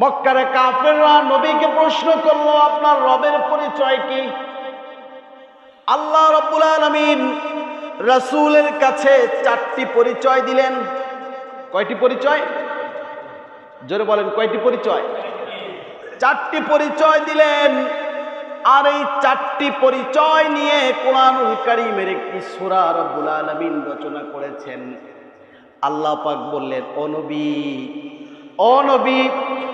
মক্কারে কাফেররা নবীকে প্রশ্ন করল, আপনার রবের পরিচয় কি? আল্লাহ রব্বুল আলমিন রাসূলের কাছে চারটি পরিচয় দিলেন। কয়টি পরিচয়? জোরে বলেন, কয়টি পরিচয়? চারটি পরিচয় দিলেন। আর এই চারটি পরিচয় নিয়ে কোরআনুল কারীমের একটি সূরা রব্বুল আলামিন রচনা করেছেন। আল্লাহ পাক বললেন অনবী নবী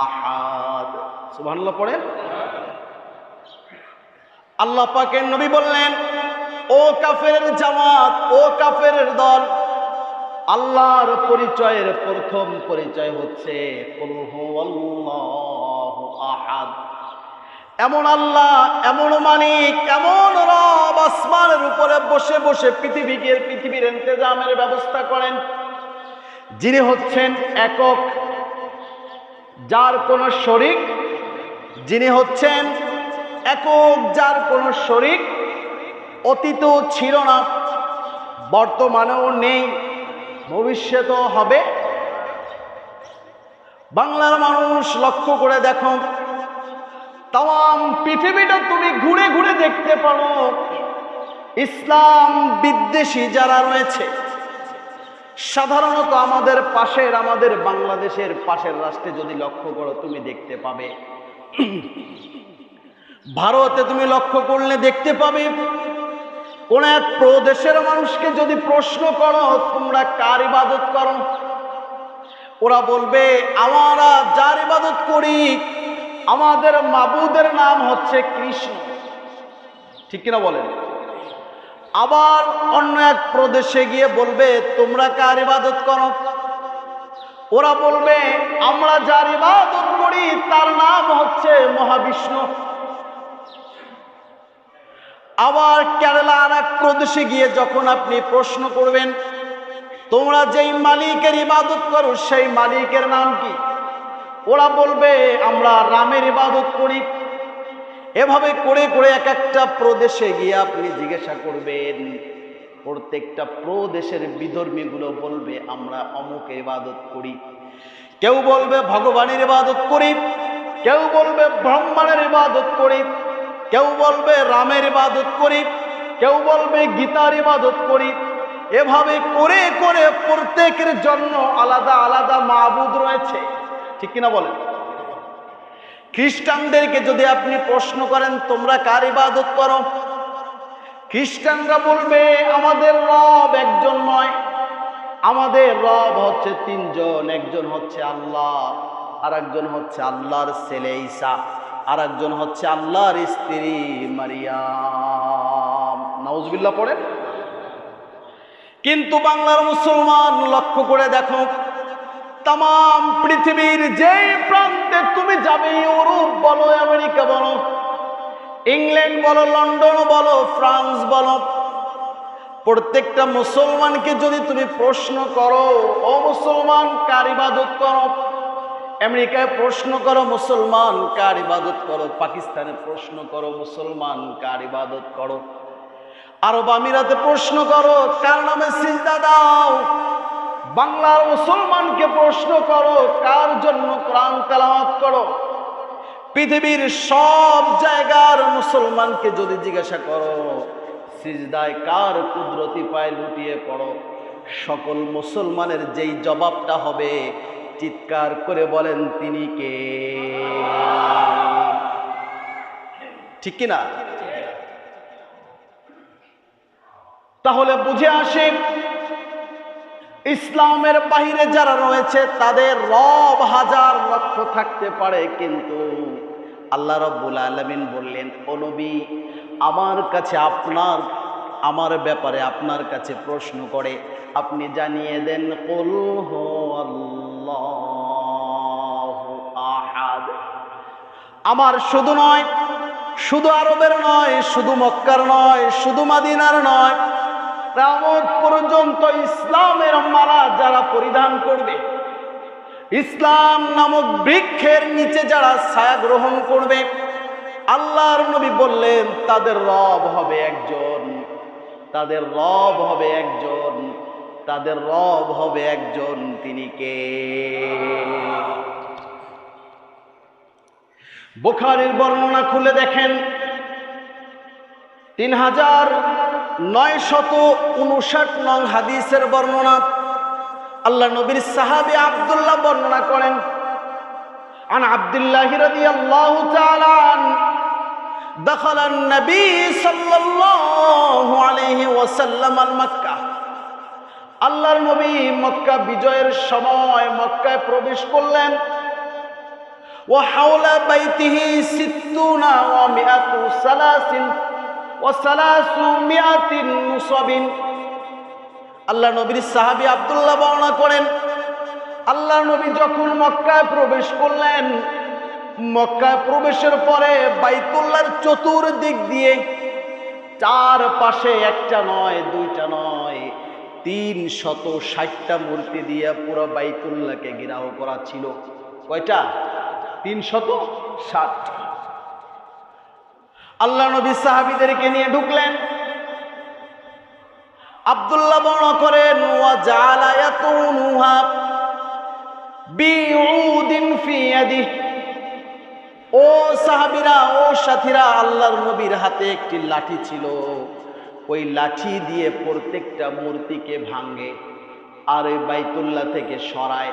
আহাদ। সুবহানাল্লাহ পড়েন আল্লাহ পাকের নবী বললেন ও কাফের জামাত ও কাফের দল আল্লাহর পরিচয়ের প্রথম পরিচয় হচ্ছে আহাদ। এমন আল্লাহ এমন মানিক এমন রব আসমানের উপরে বসে বসে পৃথিবীকে পৃথিবীর ইন্তজামের ব্যবস্থা করেন যিনি হচ্ছেন একক যার কোনো শরিক, যিনি হচ্ছেন একক যার কোনো শরিক, অতীত ছিল না, বর্তমানেও নেই, ভবিষ্যতেও হবে। বাংলার মানুষ লক্ষ্য করে দেখো, তাম পৃথিবীটা তুমি ঘুরে ঘুরে দেখতে পারো। ইসলাম বিদ্বেষী যারা রয়েছে সাধারণত আমাদের পাশের, আমাদের বাংলাদেশের পাশের রাষ্ট্রে যদি লক্ষ্য করো, তুমি দেখতে পাবে। ভারতে তুমি লক্ষ্য করলে দেখতে পাবে, কোন এক প্রদেশের মানুষকে যদি প্রশ্ন করো, তোমরা কার ইবাদত করো? ওরা বলবে, আমরা যার ইবাদত করি, আমাদের মাবুদের নাম হচ্ছে কৃষ্ণ। ঠিক কিনা বলেন? আবার অন্য এক প্রদেশে গিয়ে বলবে, তোমরা কার ইবাদত করো? ওরা বলবে, আমরা যার ইবাদত করি, তার নাম হচ্ছে মহাবিষ্ণু। আবার কেরালা আর এক প্রদেশে গিয়ে যখন আপনি প্রশ্ন করবেন, তোমরা যেই মালিকের ইবাদত করো, সেই মালিকের নাম কি? ওরা বলবে, আমরা রামের ইবাদত করি। এভাবে করে করে এক একটা প্রদেশে গিয়ে আপনি জিজ্ঞাসা করবেন, প্রত্যেকটা প্রদেশের বিধর্মীগুলো বলবে, আমরা অমুকের ইবাদত করি। কেউ বলবে, ভগবানের ইবাদত করি। কেউ বলবে, ব্রহ্মাণের ইবাদত করি। কেউ বলবে, রামের ইবাদত করি। কেউ বলবে, গীতার ইবাদত করি। এভাবে করে করে প্রত্যেকের জন্য আলাদা আলাদা মাহবুদ রয়েছে। ঠিক কিনা বলেন? খ্রিস্টানদেরকে যদি আপনি প্রশ্ন করেন, তোমরা কার ইবাদত করো? খ্রিস্টানরা বলবে, আমাদের রব একজন নয়। আমাদের রব হচ্ছে তিনজন। একজন হচ্ছে আল্লাহ আর একজন হচ্ছে আল্লাহর ছেলে ঈসা আর একজন হচ্ছে আল্লাহর স্ত্রী মারিয়াম। নাউজবিল্লাহ পড়েন? কিন্তু বাংলার মুসলমান লক্ষ্য করে দেখো তাম পৃথিবীর যেই প্রান্তে তুমি যাবে, ইউরোপ বলো, আমেরিকা বলো, ইংল্যান্ড বলো, লন্ডন বলো, ফ্রান্স বলো, প্রত্যেকটা মুসলমানকে যদি তুমি প্রশ্ন করো, ও মুসলমান, কার ইবাদত করো? আমেরিকায় প্রশ্ন করো, মুসলমান, কার ইবাদত করো? পাকিস্তানে প্রশ্ন করো, মুসলমান, কার ইবাদত করো? আরব আমিরাতে প্রশ্ন করো, কার নামে চিন্তা দাও? বাংলার মুসলমানকে প্রশ্ন করো, কার জন্য কোরআন তেলাওয়াত করো? পৃথিবীর সব জায়গার মুসলমানকে যদি জিজ্ঞাসা করো, সিজদায় কার কুদরতি পায় লুটিয়ে পড়ো? সকল মুসলমানের যেই জবাবটা হবে, চিৎকার করে বলেন, তিনি কে? ঠিক কিনা? তাহলে বুঝে আসে ইসলামের বাহিরে যারা রয়েছে, তাদের রব হাজার লক্ষ থাকতে পারে, কিন্তু আল্লাহ রব্বুল আলমিন বললেন, ও নবী, আমার কাছে আপনার, আমার ব্যাপারে আপনার কাছে প্রশ্ন করে, আপনি জানিয়ে দেন আহাদ। আমার শুধু নয়, শুধু আরবের নয়, শুধু মক্কার নয়, শুধু মাদিনার নয় কেমন পর্যন্ত ইসলামের মালা যারা পরিধান করবে, ইসলাম নামক বৃক্ষের নিচে যারা ছায়া গ্রহণ করবে, আল্লাহর নবী বললেন, তাদের রব হবে একজন, তাদের রব হবে একজন, তাদের রব হবে একজন, তিনি কে? বুখারীর বর্ণনা খুলে দেখেন, তিন হাজার নয় শত উনষাট নং হাদিসের বর্ণনা আল্লাহ নবীর সাহাবী আব্দুল্লাহ বর্ণনা করেন عن عبد الله رضي الله تعالى عنه دخل النبي صلى الله عليه وسلم مكة আল্লাহর নবী মক্কা বিজয়ের সময় মক্কায় প্রবেশ করলেন ও হাওলা বাইতিহি সিত্তুনা ওয়া মিআতু সালাসিন আল্লাহ নবীর সাহাবী আব্দুল্লাহ বর্ণনা করেন আল্লাহ নবী যখন মক্কায় প্রবেশ করলেন, মক্কায় প্রবেশের পরে বাইতুল্লাহর চতুর্দিক দিয়ে চার পাশে একটা নয়, দুইটা নয়, তিন শত ষাটটা মূর্তি দিয়ে পুরো বাইতুল্লাহকে গিরাও করা ছিল। কয়টা? তিন শত ষাট। আল্লাহ নবী সাহাবিদেরকে নিয়ে ঢুকলেন। আব্দুল্লাহ বর্ণ করেন ও সাহাবিরা, ও সাথীরা, আল্লাহর নবীর হাতে একটি লাঠি ছিল। ওই লাঠি দিয়ে প্রত্যেকটা মূর্তিকে ভাঙ্গে আর ওই বাইতুল্লাহ থেকে সরায়।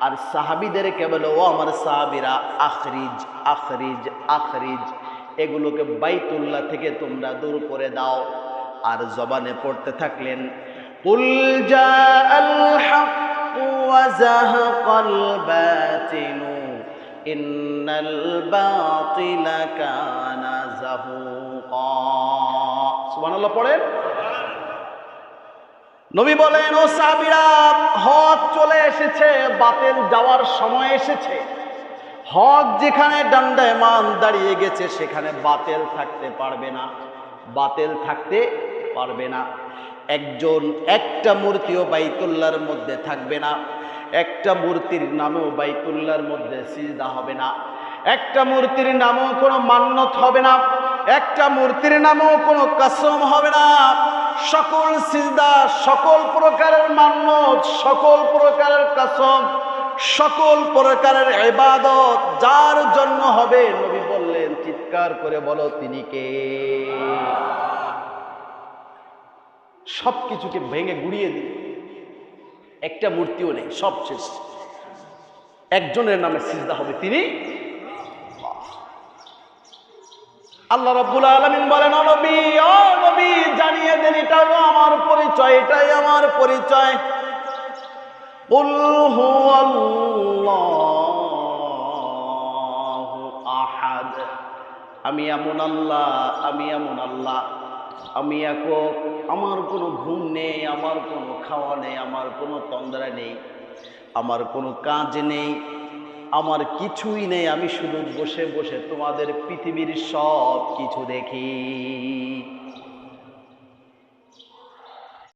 আর সাহাবিদেরকে বলে, ও আমার সাহাবিরা, আখরিজ আখরিজ আখরিজ। এগুলোকে বাইতুল্লাহ থেকে তোমরা দূর করে দাও আর জবানে পড়তে থাকলেন قل جاء الحق وزهق الباطل إن الباطل كان زهوقا সুবহানাল্লাহ পড়েন নবী বলেন ও সাহাবীরা হক চলে এসেছে বাতিল যাওয়ার সময় এসেছে হক যেখানে দণ্ডায়মান দাঁড়িয়ে গেছে, সেখানে বাতিল থাকতে পারবে না। বাতিল থাকতে পারবে না। একজন, একটা মূর্তিও বাইতুল্লাহর মধ্যে থাকবে না। একটা মূর্তির নামেও বাইতুল্লার মধ্যে সিজদা হবে না। একটা মূর্তির নামেও কোনো মান্যত হবে না। একটা মূর্তির নামেও কোনো কাসম হবে না। সকল সিজদা, সকল প্রকারের মান্যত সকল প্রকারের কাসম সকল প্রকারের ইবাদত যার জন্য হবে, নবী বললেন, চিৎকার করে বলো, তিনি কে? সব কিছুকে ভেঙে গুড়িয়ে দিই একটা মূর্তিও নেই, সব শেষ। একজনের নামে সিজদা হবে, তিনি? আল্লাহ রাব্বুল আলামিন বলেন নবী, ও নবী, জানিয়ে দেন এটা হলো আমার পরিচয়, এটাই আমার পরিচয়। قل هو الله আহাদ আমি এমন আল্লাহ আমি এমন আল্লাহ আমি একক আমার কোনো ঘুম নেই আমার কোনো খাওয়া নেই আমার কোনো তন্দ্রা নেই আমার কোনো কাজ নেই আমার কিছুই নেই আমি শুধু বসে বসে তোমাদের পৃথিবীর সব কিছু দেখি